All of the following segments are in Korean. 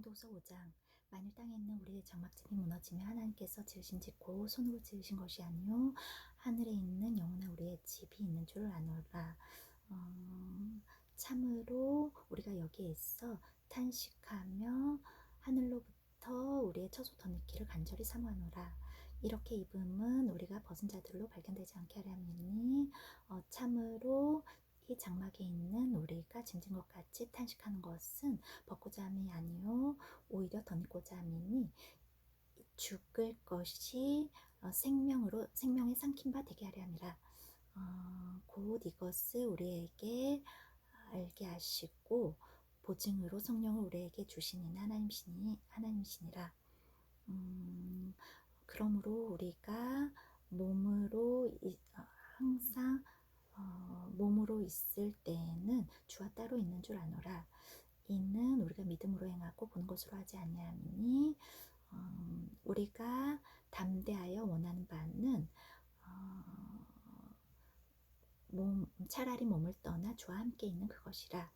도서 5장 만일 땅에 있는 우리의 장막집이 무너지면 하나님께서 지으신 집고 손으로 지으신 것이 아니요 하늘에 있는 영원한 우리의 집이 있는 줄 아노라. 어, 참으로 우리가 여기에 있어 탄식하며 하늘로부터 우리의 처소 덧느끼를 간절히 사모하노라. 이렇게 입음은 우리가 벗은 자들로 발견되지 않게 하려 함이니 어, 참으로 이 장막에 있는 우리가 짐진 것 같이 탄식하는 것은 함이 아니요 오히려 덧입고자 함이니 죽을 것이 어, 생명으로 생명에 삼킨 바 되게 하려 함이라. 어, 곧 이것을 우리에게 알게 하시고 보증으로 성령을 우리에게 주시는 하나님이시니 하나님이시니라. 음, 그러므로 우리가 몸으로 이, 어, 항상 어, 몸으로 있을 때에는 주와 따로 있는 줄 아노라. 이는 우리가 믿음으로 행하고 보는 것으로 하지 아니함이니 어, 우리가 담대하여 원하는 바는 어, 몸, 차라리 몸을 떠나 주와 함께 있는 그것이라.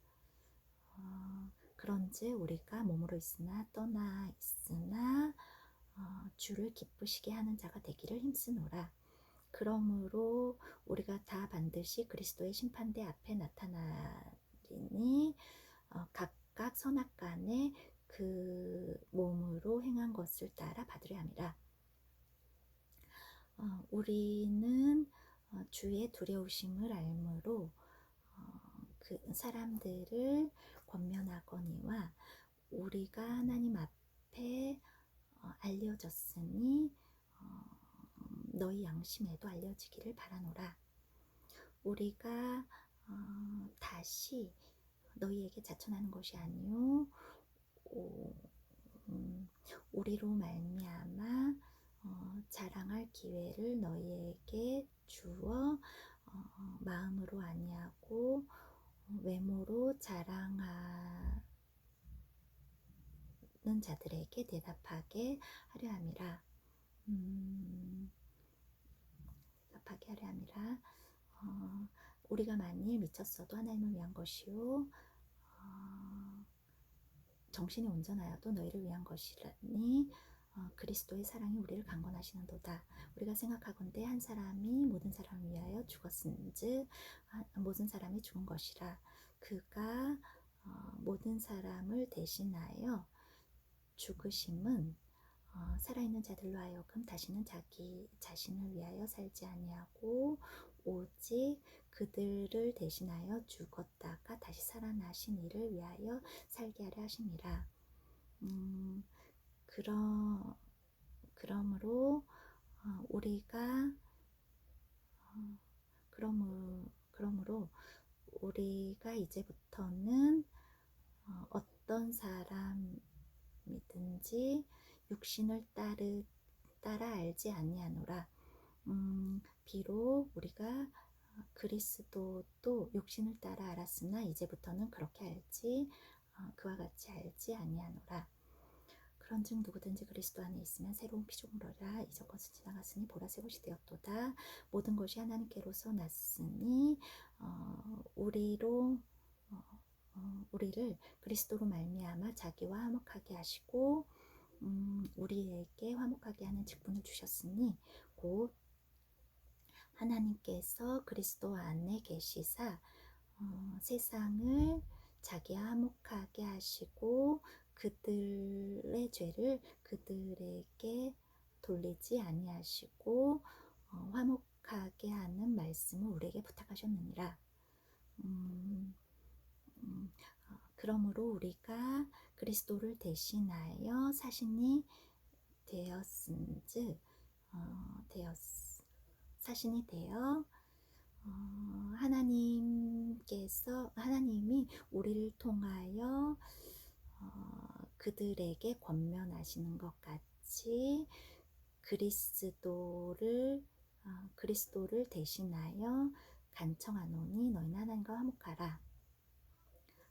어, 그런즉 우리가 몸으로 있으나 떠나 있으나 어, 주를 기쁘시게 하는 자가 되기를 힘쓰노라. 그러므로 우리가 다 반드시 그리스도의 심판대 앞에 나타나리니 어, 각각 선악간에 그 몸으로 행한 것을 따라 받으려 함이라. 어, 우리는 어, 주의 두려우심을 알므로 어, 그 사람들을 권면하거니와 우리가 하나님 앞에 어, 알려졌으니 어, 너희 양심에도 알려지기를 바라노라. 우리가 어, 다시 너희에게 자천하는 것이 아니요 오, 음, 우리로 말미암아 어, 자랑할 기회를 너희에게 주어 어, 마음으로 아니하고 어, 외모로 자랑하는 자들에게 대답하게 하려 함이라. 음, 답하게 하려 함이라 어, 우리가 만일 미쳤어도 하나님을 위한 것이요 어, 정신이 온전하여도 너희를 위한 것이라니 어, 그리스도의 사랑이 우리를 강권하시는도다. 우리가 생각하건대 한 사람이 모든 사람을 위하여 죽었은즉 모든 사람이 죽은 것이라. 그가 어, 모든 사람을 대신하여 죽으심은 어, 살아있는 자들로 하여금 다시는 자기 자신을 위하여 살지 아니하고 오직 그들을 대신하여 죽었다가 다시 살아나신 이를 위하여 살게 하려 하심이라. 음, 그러, 그러므로 어, 우리가 어, 그러므로, 그러므로 우리가 이제부터는 어, 어떤 사람이든지 육신을 따르, 따라 알지 아니하노라. 음, 비록 우리가 그리스도도 육신을 따라 알았으나 이제부터는 그렇게 알지 어, 그와 같이 알지 아니하노라. 그런즉 누구든지 그리스도 안에 있으면 새로운 피조물이라 이전 것은 지나갔으니 보라 새 것이 되었도다. 모든 것이 하나님께로서 났으니 어, 우리로 어, 어, 우리를 그리스도로 말미암아 자기와 화목하게 하시고 음, 우리에게 화목하게 하는 직분을 주셨으니 곧 하나님께서 그리스도 안에 계시사 어, 세상을 자기와 화목하게 하시고 그들의 죄를 그들에게 돌리지 아니하시고 어, 화목하게 하는 말씀을 우리에게 부탁하셨느니라. 음, 음, 어, 그러므로 우리가 그리스도를 대신하여 사신이 되었은즉 어, 되었 사신이 되어 어, 하나님께서 하나님이 우리를 통하여 어, 그들에게 권면하시는 것 같이 그리스도를 어, 그리스도를 대신하여 간청하노니 너희는 하나님과 화목하라.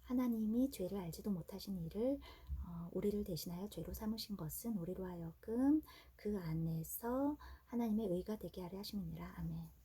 하나님이 죄를 알지도 못하신 이를 어, 우리를 대신하여 죄로 삼으신 것은 우리로 하여금 그 안에서 하나님의 의가 되게 하려 하심이니라. 아멘.